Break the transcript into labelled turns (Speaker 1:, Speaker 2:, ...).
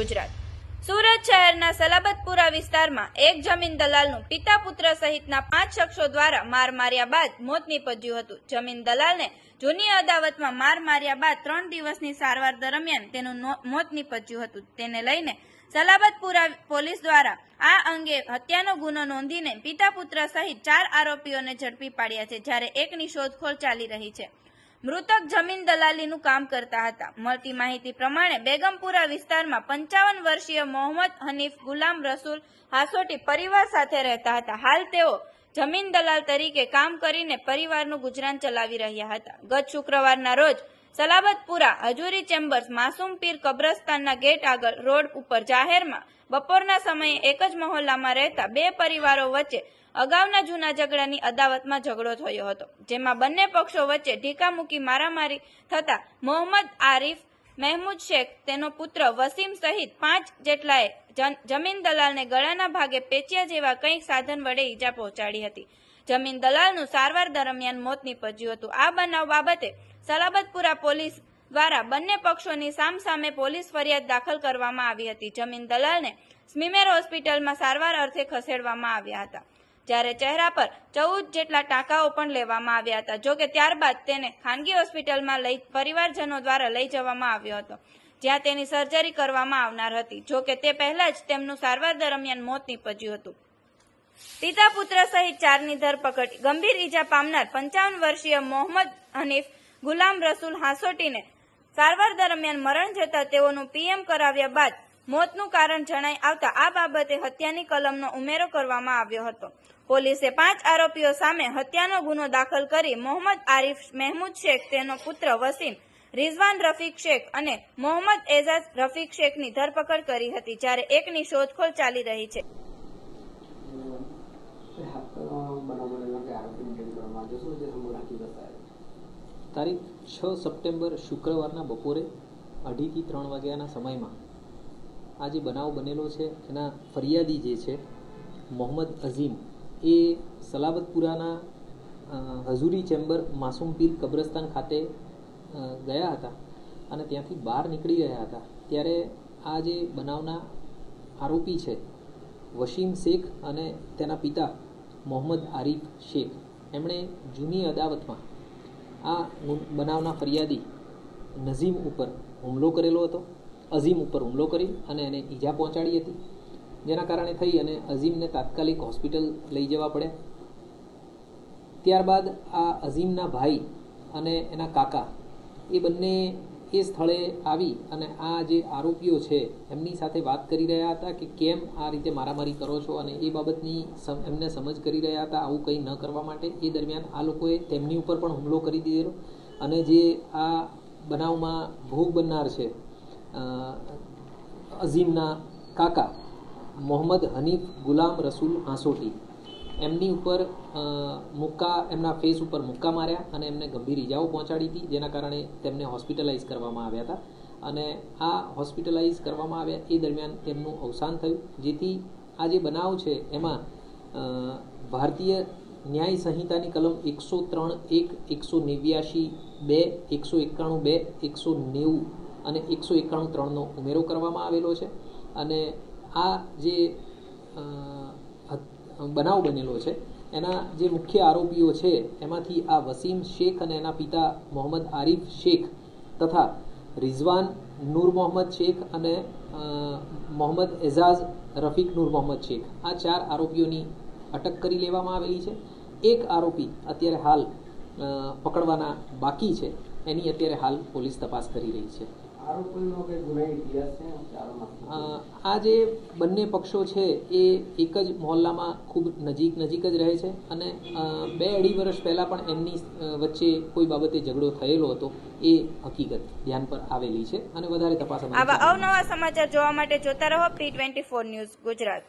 Speaker 1: ગુજરાત. સુરત શહેરના સલાબતપુરા વિસ્તારમાં એક જમીન દલાલનું પિતા પુત્ર સહિતના પાંચ શખ્સો દ્વારા માર માર્યા બાદ મોત નીપજ્યું હતું. જમીન દલાલને જૂની અદાવતમાં માર માર્યા બાદ ત્રણ દિવસની સારવાર દરમિયાન તેનું મોત નીપજ્યું હતું. તેને લઈને સલાબતપુરા પોલીસ દ્વારા આ અંગે હત્યાનો ગુનો નોંધીને પિતા પુત્ર સહિત ચાર આરોપીઓને ઝડપી પાડ્યા છે, જ્યારે એકની શોધખોળ ચાલી રહી છે. મૃતક જમીન દલાલીનું કામ કરતા હતા. મળતી માહિતી પ્રમાણે બેગમપુરા વિસ્તારમાં પંચાવન વર્ષીય મોહમ્મદ હનીફ ગુલામ રસૂલ હાસોટી પરિવાર સાથે રહેતા હતા. હાલ તેઓ જમીન દલાલ તરીકે કામ કરીને પરિવારનું ગુજરાન ચલાવી રહ્યા હતા. ગત શુક્રવારના રોજ સલાબતપુરા હજુરી ચેમ્બર્સ માસુમ પીર કબ્રસ્તાનના ગેટ આગળ રોડ ઉપર જાહેરમાં બપોરના સમયે એક જ મહોલ્લામાં રહેતા બે પરિવારો વચ્ચે અગાઉના જૂના ઝઘડાની અદાવતમાં ઝઘડો થયો હતો, જેમાં બંને પક્ષો વચ્ચે ઢીકા મૂકી મારામારી થતા મોહમ્મદ આરીફ, મહેમૂદ શેખ, તેનો પુત્ર વસીમ સહિત પાંચ જેટલાએ જમીન દલાલને ગળાના ભાગે પેચિયા જેવા કંઈક સાધન વડે ઈજા પહોંચાડી હતી. જમીન દલાલનું સારવાર દરમિયાન મોત નીપજ્યું હતું. આ બનાવ બાબતે સલાબતપુરા પોલીસ દ્વારા બંને પક્ષોની સામસામે પોલીસ ફરિયાદ દાખલ કરવામાં આવી હતી. જમીન દલાલને સ્મીમેર હોસ્પિટલમાં સારવાર અર્થે ખસેડવામાં આવ્યા હતા. જ્યારે ચહેરા પર ચૌદ જેટલા ટાંકાઓ પણ લેવામાં આવ્યા હતા. જોકે ત્યારબાદ તેને ખાનગી હોસ્પિટલમાં લઈ પરિવારજનો દ્વારા લઈ જવામાં આવ્યો હતો, જ્યાં તેની સર્જરી કરવામાં આવનાર હતી. જોકે તે પહેલા જ તેમનું સારવાર દરમિયાન મોત નીપજ્યું હતું. પિતા પુત્ર સહિત ચારની ધરપકડ. ગંભીર ઈજા પામનાર પંચાવન વર્ષીય મોહમ્મદ હનીફ ગુલામ રસૂલ હાસોટીને સારવાર દરમિયાન મરણ જતા તેઓનું પીએમ કરાવ્યા બાદ મોતનું કારણ જણાઈ આવતા આ બાબતે હત્યાની કલમનો ઉમેરો કરવામાં આવ્યો હતો. પોલીસે પાંચ આરોપીઓ સામે હત્યાનો ગુનો દાખલ કરી મોહમ્મદ આરીફ મહેમૂદ શેખ, તેનો પુત્ર વસીમ, રિઝવાન રફીક શેખ અને મોહમ્મદ એઝાઝ રફીક શેખની ધરપકડ કરી હતી, જ્યારે એકની શોધખોળ ચાલી રહી છે.
Speaker 2: તારીખ છ સપ્ટેમ્બર શુક્રવારના બપોરે અઢીથી ત્રણ વાગ્યાના સમયમાં આ જે બનાવ બનેલો છે, એના ફરિયાદી જે છે, મોહમ્મદ અઝીમ, એ સલાબતપુરાના હઝુરી ચેમ્બર માસુમ પીર કબ્રસ્તાન ખાતે ગયા હતા અને ત્યાંથી બહાર નીકળી રહ્યા હતા. ત્યારે આ જે બનાવના આરોપી છે વસીમ શેખ અને તેના પિતા મોહમ્મદ આરિફ શેખ, એમણે જૂની અદાવતમાં આ બનાવના ફરિયાદી નઝીમ ઉપર હુમલો કરેલો હતો. અઝીમ ઉપર હુમલો કરી અને એને ઈજા પહોંચાડી હતી. જેના કારણે થઈ અને અઝીમને તાત્કાલિક હોસ્પિટલ લઈ જવા પડ્યા. ત્યારબાદ આ અઝીમના ભાઈ અને એના કાકા એ બંને એ સ્થળે આવી અને આ જે આરોપીઓ છે, એમની સાથે વાત કરી રહ્યા હતા કે કેમ આ રીતે મારામારી કરો છો અને એ બાબતની એમને સમજ કરી રહ્યા હતા આવું કંઈ ન કરવા માટે. એ દરમિયાન આ લોકોએ તેમની ઉપર પણ હુમલો કરી દીધેલો અને જે આ બનાવમાં ભોગ બનનાર છે અઝીમના કાકા મોહમ્મદ હનીફ ગુલામ રસૂલ હાંસોટી એમની ઉપર મુક્કા, એમના ફેસ ઉપર મુક્કા માર્યા અને એમને ગંભીર ઈજાઓ પહોંચાડી હતી, જેના કારણે તેમને હોસ્પિટલાઇઝ કરવામાં આવ્યા હતા. અને આ હોસ્પિટલાઇઝ કરવામાં આવ્યા એ દરમિયાન તેમનું અવસાન થયું, જેથી આ જે બનાવ છે, એમાં ભારતીય ન્યાય સંહિતાની કલમ એકસો ત્રણ એક, એકસો નેવ્યાશી બે, એકસો એકાણું બે, એકસો નેવું અને એકસો એકાણું ત્રણનો ઉમેરો કરવામાં આવેલો છે. અને આ જે બનાવ બનેલો છે. એના જે મુખ્ય આરોપીઓ છે, એમાંથી આ વસીમ શેખ અને એના પિતા મોહમ્મદ આરિફ શેખ તથા રિઝવાન નૂર મોહમ્મદ શેખ અને મોહમ્મદ એઝાઝ રફીક નૂર મોહમ્મદ શેખ. આ ચાર આરોપીઓની અટક કરી લેવામાં આવેલી છે. એક આરોપી અત્યારે હાલ પકડવાના બાકી છે. એની અત્યારે હાલ પોલીસ તપાસ કરી રહી છે. આ જે બંને પક્ષો છે એ એક જ મહોલ્લામાં ખૂબ નજીક નજીક જ રહે છે અને બે અઢી વર્ષ પહેલાં પણ એમની વચ્ચે કોઈ બાબતે ઝઘડો થયેલો હતો એ હકીકત ધ્યાન પર આવેલી છે અને વધારે તપાસ
Speaker 1: આવા અવનવા સમાચાર જોવા માટે જોતા રહો P twenty four news Gujarat.